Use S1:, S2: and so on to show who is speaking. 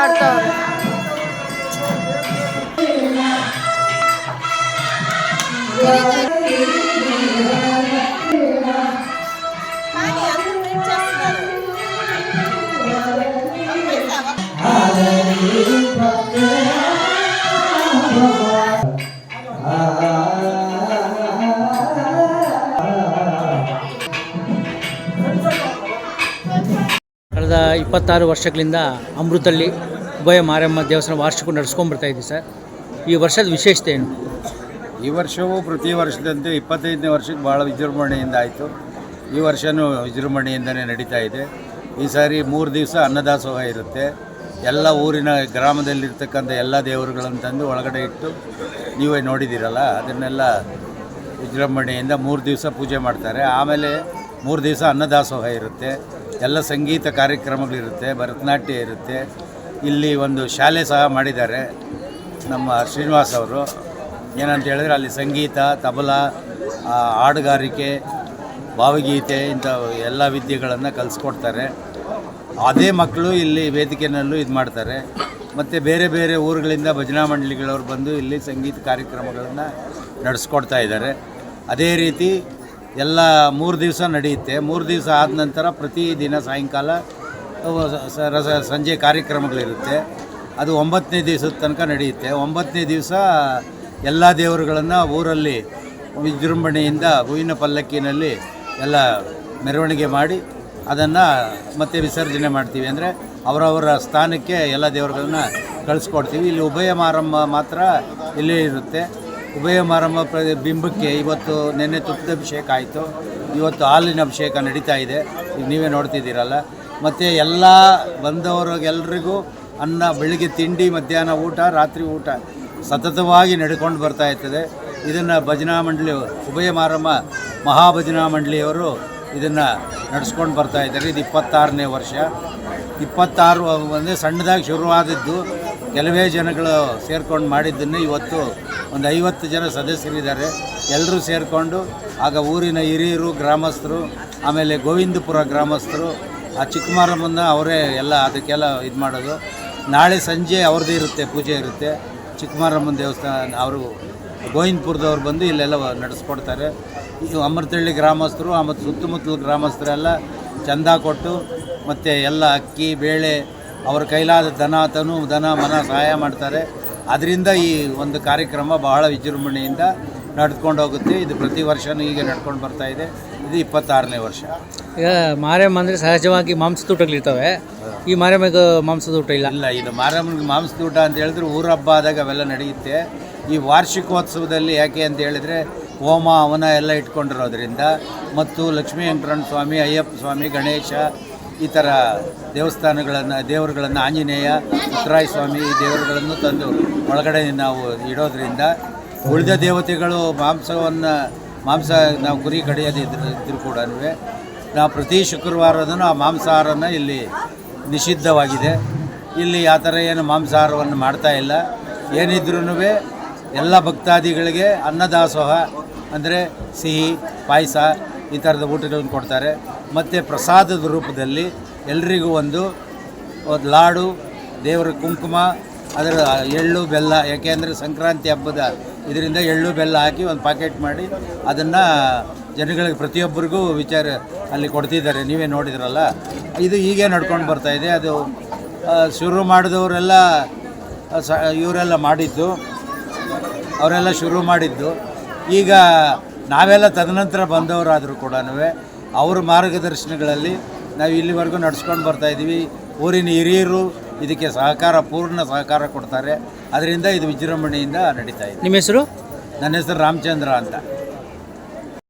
S1: కడతారు Hallelujah.
S2: ಕಳೆದ ಇಪ್ಪತ್ತಾರು ವರ್ಷಗಳಿಂದ ಅಮೃತಲ್ಲಿ ಉಭಯ ಮಾರಮ್ಮ ದೇವಸ್ಥಾನ ವಾರ್ಷಿಕ ನಡೆಸ್ಕೊಂಡ್ಬರ್ತಾ ಇದ್ದೀವಿ ಸರ್. ಈ ವರ್ಷದ ವಿಶೇಷತೆ ಏನು?
S3: ಈ ವರ್ಷವೂ ಪ್ರತಿ ವರ್ಷದಂತೆ ಇಪ್ಪತ್ತೈದನೇ ವರ್ಷಕ್ಕೆ ಭಾಳ ವಿಜೃಂಭಣೆಯಿಂದ ಆಯಿತು. ಈ ವರ್ಷವೂ ವಿಜೃಂಭಣೆಯಿಂದನೇ ನಡೀತಾ ಇದೆ. ಈ ಸಾರಿ ಮೂರು ದಿವಸ ಅನ್ನದಾಸೋಹ ಇರುತ್ತೆ. ಎಲ್ಲ ಊರಿನ ಗ್ರಾಮದಲ್ಲಿರ್ತಕ್ಕಂಥ ಎಲ್ಲ ದೇವರುಗಳನ್ನು ತಂದು ಒಳಗಡೆ ಇಟ್ಟು ನೀವೇ ನೋಡಿದ್ದೀರಲ್ಲ, ಅದನ್ನೆಲ್ಲ ವಿಜೃಂಭಣೆಯಿಂದ ಮೂರು ದಿವಸ ಪೂಜೆ ಮಾಡ್ತಾರೆ. ಆಮೇಲೆ ಮೂರು ದಿವಸ ಅನ್ನದಾಸೋಹ ಇರುತ್ತೆ. ಎಲ್ಲ ಸಂಗೀತ ಕಾರ್ಯಕ್ರಮಗಳಿರುತ್ತೆ, ಭರತನಾಟ್ಯ ಇರುತ್ತೆ. ಇಲ್ಲಿ ಒಂದು ಶಾಲೆ ಸಹ ಮಾಡಿದ್ದಾರೆ ನಮ್ಮ ಶ್ರೀನಿವಾಸ್ ಅವರು. ಏನಂತ ಹೇಳಿದ್ರೆ ಅಲ್ಲಿ ಸಂಗೀತ, ತಬಲ ಹಾಡುಗಾರಿಕೆ, ಭಾವಗೀತೆ ಇಂಥ ಎಲ್ಲ ವಿದ್ಯೆಗಳನ್ನು ಕಲಿಸ್ಕೊಡ್ತಾರೆ. ಅದೇ ಮಕ್ಕಳು ಇಲ್ಲಿ ವೇದಿಕೆಯಲ್ಲೂ ಇದು ಮಾಡ್ತಾರೆ. ಮತ್ತು ಬೇರೆ ಬೇರೆ ಊರುಗಳಿಂದ ಭಜನಾ ಮಂಡಳಿಗಳವರು ಬಂದು ಇಲ್ಲಿ ಸಂಗೀತ ಕಾರ್ಯಕ್ರಮಗಳನ್ನು ನಡೆಸ್ಕೊಡ್ತಾ ಇದ್ದಾರೆ. ಅದೇ ರೀತಿ ಎಲ್ಲ ಮೂರು ದಿವಸ ನಡೆಯುತ್ತೆ. ಮೂರು ದಿವಸ ಆದ ನಂತರ ಪ್ರತಿದಿನ ಸಾಯಂಕಾಲ ಸಂಜೆ ಕಾರ್ಯಕ್ರಮಗಳಿರುತ್ತೆ. ಅದು ಒಂಬತ್ತನೇ ದಿವಸದ ತನಕ ನಡೆಯುತ್ತೆ. ಒಂಬತ್ತನೇ ದಿವಸ ಎಲ್ಲ ದೇವರುಗಳನ್ನು ಊರಲ್ಲಿ ವಿಜೃಂಭಣೆಯಿಂದ ಹೂವಿನ ಪಲ್ಲಕ್ಕಿನಲ್ಲಿ ಎಲ್ಲ ಮೆರವಣಿಗೆ ಮಾಡಿ ಅದನ್ನು ಮತ್ತೆ ವಿಸರ್ಜನೆ ಮಾಡ್ತೀವಿ. ಅಂದರೆ ಅವರವರ ಸ್ಥಾನಕ್ಕೆ ಎಲ್ಲ ದೇವರುಗಳನ್ನ ಕಳಿಸ್ಕೊಡ್ತೀವಿ. ಇಲ್ಲಿ ಉಭಯ ಮಾರಂಭ ಮಾತ್ರ ಇಲ್ಲೇ ಇರುತ್ತೆ. ಉಭಯ ಮಾರಮ್ಮ ಪ್ರ ಬಿಂಬಕ್ಕೆ ಇವತ್ತು ನಿನ್ನೆ ತುಪ್ಪದ ಅಭಿಷೇಕ ಆಯಿತು. ಇವತ್ತು ಹಾಲಿನ ಅಭಿಷೇಕ ನಡೀತಾ ಇದೆ. ನೀವೇ ನೋಡ್ತಿದ್ದೀರಲ್ಲ. ಮತ್ತು ಎಲ್ಲ ಬಂದವರಿಗೆಲ್ರಿಗೂ ಅನ್ನ, ಬೆಳಿಗ್ಗೆ ತಿಂಡಿ, ಮಧ್ಯಾಹ್ನ ಊಟ, ರಾತ್ರಿ ಊಟ ಸತತವಾಗಿ ನಡ್ಕೊಂಡು ಬರ್ತಾ ಇರ್ತದೆ. ಇದನ್ನು ಭಜನಾ ಮಂಡಳಿ ಉಭಯ ಮಾರಮ್ಮ ಮಹಾಭಜನಾ ಮಂಡಳಿಯವರು ಇದನ್ನು ನಡೆಸ್ಕೊಂಡು ಬರ್ತಾ ಇದ್ದಾರೆ. ಇದು ಇಪ್ಪತ್ತಾರನೇ ವರ್ಷ. ಇಪ್ಪತ್ತಾರು, ಅಂದರೆ ಸಣ್ಣದಾಗಿ ಶುರುವಾದದ್ದು ಕೆಲವೇ ಜನಗಳು ಸೇರ್ಕೊಂಡು ಮಾಡಿದ್ದನ್ನು ಇವತ್ತು ಒಂದು ಐವತ್ತು ಜನ ಸದಸ್ಯರಿದ್ದಾರೆ. ಎಲ್ಲರೂ ಸೇರಿಕೊಂಡು, ಆಗ ಊರಿನ ಹಿರಿಯರು, ಗ್ರಾಮಸ್ಥರು, ಆಮೇಲೆ ಗೋವಿಂದಪುರ ಗ್ರಾಮಸ್ಥರು, ಆ ಚಿಕ್ಕಮಾರಮ್ಮನ ಅವರೇ ಎಲ್ಲ ಅದಕ್ಕೆಲ್ಲ ಇದು ಮಾಡೋದು. ನಾಳೆ ಸಂಜೆ ಅವ್ರದ್ದೇ ಇರುತ್ತೆ, ಪೂಜೆ ಇರುತ್ತೆ. ಚಿಕ್ಕಮಾರಮ್ಮನ ದೇವಸ್ಥಾನ, ಅವರು ಗೋವಿಂದಪುರದವ್ರು ಬಂದು ಇಲ್ಲೆಲ್ಲ ನಡೆಸ್ಕೊಡ್ತಾರೆ. ಇದು ಅಮೃತಹಳ್ಳಿ ಗ್ರಾಮಸ್ಥರು ಮತ್ತು ಸುತ್ತಮುತ್ತಲ ಗ್ರಾಮಸ್ಥರೆಲ್ಲ ಚಂದ ಕೊಟ್ಟು, ಮತ್ತು ಎಲ್ಲ ಅಕ್ಕಿ, ಬೇಳೆ ಅವ್ರ ಕೈಲಾದ ದನ ತನು ದನ ಮನ ಸಹಾಯ ಮಾಡ್ತಾರೆ. ಅದರಿಂದ ಈ ಒಂದು ಕಾರ್ಯಕ್ರಮ ಬಹಳ ವಿಜೃಂಭಣೆಯಿಂದ ನಡ್ಕೊಂಡು ಹೋಗುತ್ತೆ. ಇದು ಪ್ರತಿ ವರ್ಷವೂ ಹೀಗೆ ನಡ್ಕೊಂಡು ಬರ್ತಾ ಇದೆ. ಇದು ಇಪ್ಪತ್ತಾರನೇ ವರ್ಷ.
S2: ಈಗ ಮಾರಮ್ಮ ಅಂದರೆ ಸಹಜವಾಗಿ ಮಾಂಸದ ಊಟಗಳಿರ್ತವೆ ಈ ಮಾರಮ್ಮಗೆ ಮಾಂಸದ ಊಟ ಇಲ್ಲ?
S3: ಇಲ್ಲ ಇದು ಮಾರಮ್ಮನಿಗೆ ಮಾಂಸದ ಊಟ ಅಂತ ಹೇಳಿದ್ರೆ ಊರ ಹಬ್ಬ ಆದಾಗ ಅವೆಲ್ಲ ನಡೆಯುತ್ತೆ. ಈ ವಾರ್ಷಿಕೋತ್ಸವದಲ್ಲಿ ಯಾಕೆ ಅಂತ ಹೇಳಿದರೆ ಹೋಮ ಅವನ ಎಲ್ಲ ಇಟ್ಕೊಂಡಿರೋದ್ರಿಂದ. ಮತ್ತು ಲಕ್ಷ್ಮೀ ವೆಂಕಟರಮಣ ಸ್ವಾಮಿ ಅಯ್ಯಪ್ಪ ಸ್ವಾಮಿ ಗಣೇಶ ಈ ಥರ ದೇವಸ್ಥಾನಗಳನ್ನು, ದೇವರುಗಳನ್ನು ಆಂಜನೇಯ ಉತ್ತರಾಯ ಸ್ವಾಮಿ ಈ ದೇವರುಗಳನ್ನು ತಂದು ಒಳಗಡೆ ನಾವು ಇಡೋದ್ರಿಂದ ಉಳಿದ ದೇವತೆಗಳು ಮಾಂಸವನ್ನು, ಮಾಂಸ ನಾವು ಗುರಿ ಕಡಿಯೋದಿದ್ರು ಕೂಡ ನಾವು ಪ್ರತಿ ಶುಕ್ರವಾರದೂ ಆ ಮಾಂಸಾಹಾರನ ಇಲ್ಲಿ ನಿಷಿದ್ಧವಾಗಿದೆ. ಇಲ್ಲಿ ಆ ಥರ ಏನು ಮಾಂಸಾಹಾರವನ್ನು ಮಾಡ್ತಾ ಇಲ್ಲ. ಏನಿದ್ರೂ ಎಲ್ಲ ಭಕ್ತಾದಿಗಳಿಗೆ ಅನ್ನದಾಸೋಹ, ಅಂದರೆ ಸಿಹಿ, ಪಾಯಸ ಈ ಥರದ ಊಟಗಳನ್ನು ಕೊಡ್ತಾರೆ. ಮತ್ತು ಪ್ರಸಾದದ ರೂಪದಲ್ಲಿ ಎಲ್ರಿಗೂ ಒಂದು ಒಂದು ಲಾಡು, ದೇವರ ಕುಂಕುಮ, ಅದರ ಎಳ್ಳು, ಬೆಲ್ಲ ಯಾಕೆಂದರೆ ಸಂಕ್ರಾಂತಿ ಹಬ್ಬದ ಇದರಿಂದ ಎಳ್ಳು, ಬೆಲ್ಲ ಹಾಕಿ ಒಂದು ಪ್ಯಾಕೆಟ್ ಮಾಡಿ ಅದನ್ನು ಜನಗಳಿಗೆ ಪ್ರತಿಯೊಬ್ಬರಿಗೂ ವಿಚಾರ ಅಲ್ಲಿ ಕೊಡ್ತಿದ್ದಾರೆ. ನೀವೇ ನೋಡಿದ್ರಲ್ಲ? ಇದು ಹೀಗೆ ನಡ್ಕೊಂಡು ಬರ್ತಾ ಇದೆ. ಅದು ಶುರು ಮಾಡಿದವರೆಲ್ಲ ಸ, ಇವರೆಲ್ಲ ಮಾಡಿದ್ದು, ಅವರೆಲ್ಲ ಶುರು ಮಾಡಿದ್ದು. ಈಗ ನಾವೆಲ್ಲ ತದನಂತರ ಬಂದವರಾದರೂ ಕೂಡ ಅವ್ರ ಮಾರ್ಗದರ್ಶನಗಳಲ್ಲಿ ನಾವು ಇಲ್ಲಿವರೆಗೂ ನಡೆಸ್ಕೊಂಡು ಬರ್ತಾ ಇದ್ದೀವಿ. ಊರಿನ ಹಿರಿಯರು ಇದಕ್ಕೆ ಸಹಕಾರ ಪೂರ್ಣ ಸಹಕಾರ ಕೊಡ್ತಾರೆ. ಅದರಿಂದ ಇದು ವಿಜೃಂಭಣೆಯಿಂದ ನಡೀತಾ ಇದೆ.
S2: ನಿಮ್ಮ ಹೆಸರು?
S3: ನನ್ನ ಹೆಸರು ರಾಮಚಂದ್ರ ಅಂತ.